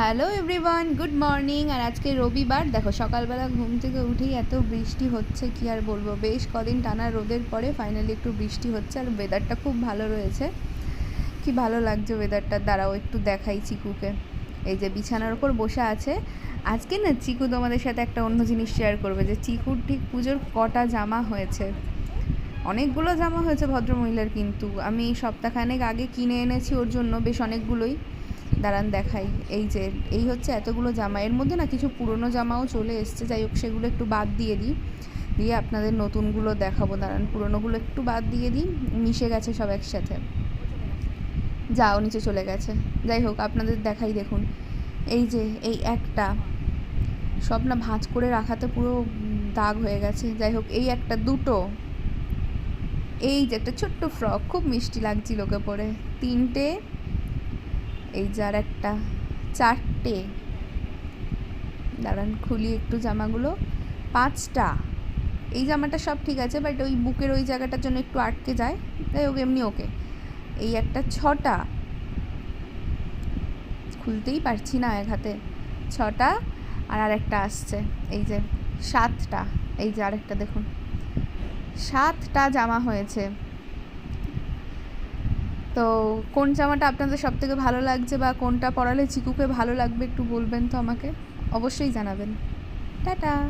Hello everyone good morning আর আজকে রবিবার। দেখো, সকালবেলা ঘুম থেকে উঠেই এত বৃষ্টি হচ্ছে, কি আর বলব? বেশ কদিন টানা রোদের পরে ফাইনালি একটু বৃষ্টি হচ্ছে আর ওয়েদারটা খুব ভালো রয়েছে। কি ভালো লাগছে ওয়েদারটা দাঁড়াও, একটু দেখাই চিকুকে। এই যে বিছানার ওপর বসে আছে। আজকে না চিকু তোমাদের সাথে একটা অন্য জিনিস শেয়ার করবে, যে চিকুর ঠিক পুজোর কটা জামা হয়েছে। অনেকগুলো জামা হয়েছে ভদ্রমহিলার কিন্তু। আমি সপ্তাহখানেক আগে কিনে এনেছি ওর জন্য, বেশ অনেকগুলোই। দাঁড়ান দেখাই। এই যে, এই হচ্ছে এতগুলো জামা। এর মধ্যে না কিছু পুরনো জামাও চলে এসছে। যাই হোক, সেগুলো একটু বাদ দিয়ে দিই। দিয়ে আপনাদের নতুনগুলো দেখাবো। দাঁড়ান, পুরনোগুলো একটু বাদ দিয়ে দিই। মিশে গেছে সব একসাথে। যাও, নিচে চলে গেছে। যাই হোক, আপনাদের দেখাই দেখুন। এই যে, এই একটা। সব না ভাঁজ করে রাখাতে পুরো দাগ হয়ে গেছে। যাই হোক, এই একটা দুটো। এই যে, একটা ছোট্ট ফ্রক। খুব মিষ্টি লাগছিল ওকে পরে। তিনটে এই যে আর একটা চারটে। দাঁড়ান, খুলি একটু জামাগুলো। পাঁচটা। এই জামাটা সব ঠিক আছে বাট ওই বুকের ওই জায়গাটার জন্য একটু আটকে যায়। তাই ওকে এমনি ওকে। এই একটা ছটা। খুলতেই পারছি না এক হাতে। ছটা আর আর একটা আসছে। এই যে সাতটা। এই যে আরেকটা দেখুন। সাতটা জামা হয়েছে। তো কোন জামাটা আপনাদের সব থেকে ভালো লাগছে বা কোনটা পরালে চিকুকে ভালো লাগবে একটু বলবেন তো আমাকে? অবশ্যই জানাবেন। টাটা!